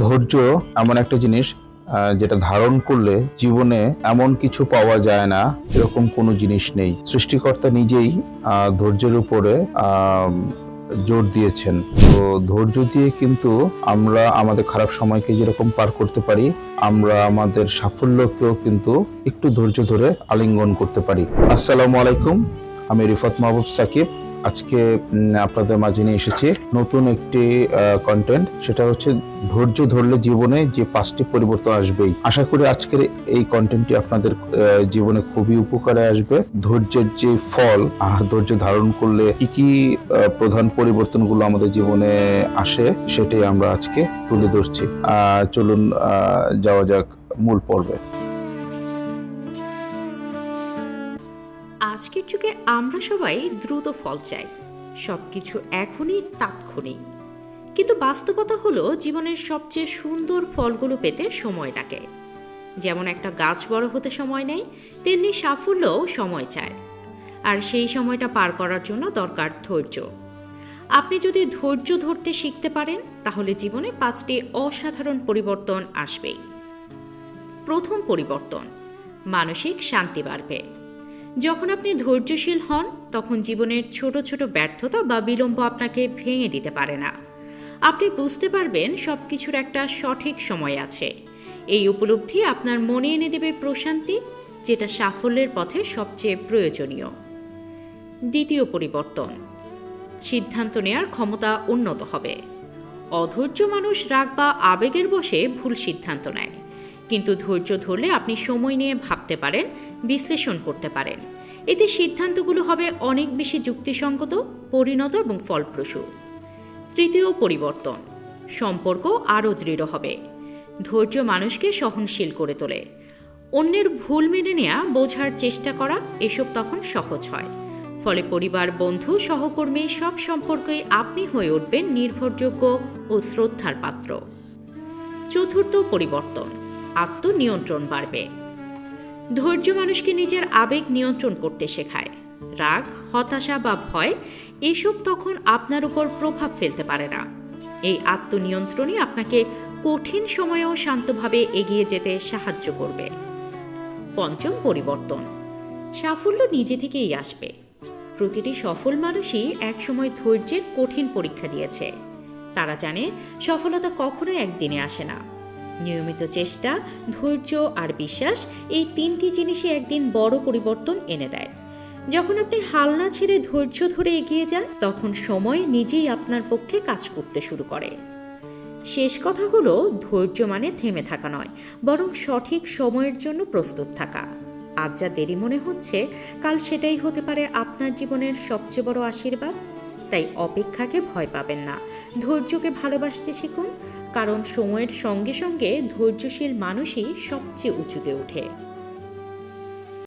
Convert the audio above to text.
ধৈর্য এমন একটা জিনিস যেটা ধারণ করলে জীবনে এমন কিছু পাওয়া যায় না, এরকম কোনো জিনিস নেই। সৃষ্টিকর্তা নিজেই ধৈর্যের উপরে জোর দিয়েছেন। তো ধৈর্য দিয়ে কিন্তু আমরা আমাদের খারাপ সময়কে যেরকম পার করতে পারি, আমরা আমাদের সাফল্যকেও কিন্তু একটু ধৈর্য ধরে আলিঙ্গন করতে পারি। আসসালামু আলাইকুম, আমি রিফাত মাহবুব সাকিব। আজকে আপনাদের মাঝে নিয়ে এসেছি নতুন একটি কন্টেন্ট সেটা হচ্ছে ধৈর্য ধরলে জীবনে যে পাঁচটি পরিবর্তন আসবেই। আশা করি আজকের এই কন্টেন্টটি আপনাদের জীবনে খুবই উপকারে আসবে। ধৈর্যের যে ফল, আর ধৈর্য ধারণ করলে কি কি প্রধান পরিবর্তনগুলো আমাদের জীবনে আসে, সেটাই আমরা আজকে তুলে ধরছি। চলুন যাওয়া যাক মূল পর্বে। আজকের যুগে আমরা সবাই দ্রুত ফল চাই। সব কিছু এখনই তাৎক্ষণিক। কিন্তু বাস্তবতা হলো জীবনের সবচেয়ে সুন্দর ফলগুলো পেতে সময় লাগে। যেমন একটা গাছ বড় হতে সময় নেয়, তেমনি সাফল্যও সময় চায়। আর সেই সময়টা পার করার জন্য দরকার ধৈর্য। আপনি যদি ধৈর্য ধরতে শিখতে পারেন, তাহলে জীবনে পাঁচটি অসাধারণ পরিবর্তন আসবেই। প্রথম পরিবর্তন, মানসিক শান্তি বাড়বে। যখন আপনি ধৈর্যশীল হন, তখন জীবনের ছোট ছোট ব্যর্থতা বা বিলম্ব আপনাকে ভেঙে দিতে পারে না। আপনি বুঝতে পারবেন সব কিছুর একটা সঠিক সময় আছে। এই উপলব্ধি আপনার মনে এনে দেবে প্রশান্তি, যেটা সাফল্যের পথে সবচেয়ে প্রয়োজনীয়। দ্বিতীয় পরিবর্তন, সিদ্ধান্ত নেয়ার ক্ষমতা উন্নত হবে। অধৈর্য মানুষ রাগ বা আবেগের বশে ভুল সিদ্ধান্ত নেয়। কিন্তু ধৈর্য ধরলে আপনি সময় নিয়ে ভাবতে পারেন, বিশ্লেষণ করতে পারেন। এতে সিদ্ধান্তগুলো হবে অনেক বেশি যুক্তিসঙ্গত, পরিণত এবং ফলপ্রসূ। তৃতীয় পরিবর্তন, সম্পর্ক আরও দৃঢ় হবে। ধৈর্য মানুষকে সহনশীল করে তোলে। অন্যের ভুল মেনে নেওয়া বোঝার চেষ্টা করা, এসব তখন সহজ হয়। ফলে পরিবার, বন্ধু, সহকর্মী সব সম্পর্কেই আপনি হয়ে উঠবেন নির্ভরযোগ্য ও শ্রদ্ধার পাত্র। চতুর্থ পরিবর্তন আত্মনিয়ন্ত্রণ বাড়বে। ধৈর্য মানুষকে নিজের আবেগ নিয়ন্ত্রণ করতে শেখায়। রাগ, হতাশা বা ভয় এসব তখন আপনার উপর প্রভাব ফেলতে পারে না। এই আত্মনিয়ন্ত্রণই আপনাকে কঠিন সময়েও শান্তভাবে এগিয়ে যেতে সাহায্য করবে। পঞ্চম পরিবর্তন। সাফল্য নিজে থেকেই আসবে। প্রতিটি সফল মানুষই একসময় ধৈর্যের কঠিন পরীক্ষা দিয়েছে। তারা জানে সফলতা কখনো একদিনে আসে না। নিয়মিত চেষ্টা, ধৈর্য আর বিশ্বাস এই তিনটি জিনিসই একদিন বড় পরিবর্তন এনে দেয়। যখন আপনি হাল না ছেড়ে ধৈর্য ধরে এগিয়ে যান, তখন সময় নিজেই আপনার পক্ষে কাজ করতে শুরু করে। শেষ কথা হলো, ধৈর্য মানে থেমে থাকা নয়, বরং সঠিক সময়ের জন্য প্রস্তুত থাকা। আজ যা দেরি মনে হচ্ছে, কাল সেটাই হতে পারে আপনার জীবনের সবচেয়ে বড় আশীর্বাদ। তাই অপেক্ষাকে ভয় পাবেন না, ধৈর্যকে ভালোবাসতে শিখুন কারণ সময়ের সঙ্গে সঙ্গে ধৈর্যশীল মানুষই সবচেয়ে উঁচুতে ওঠে।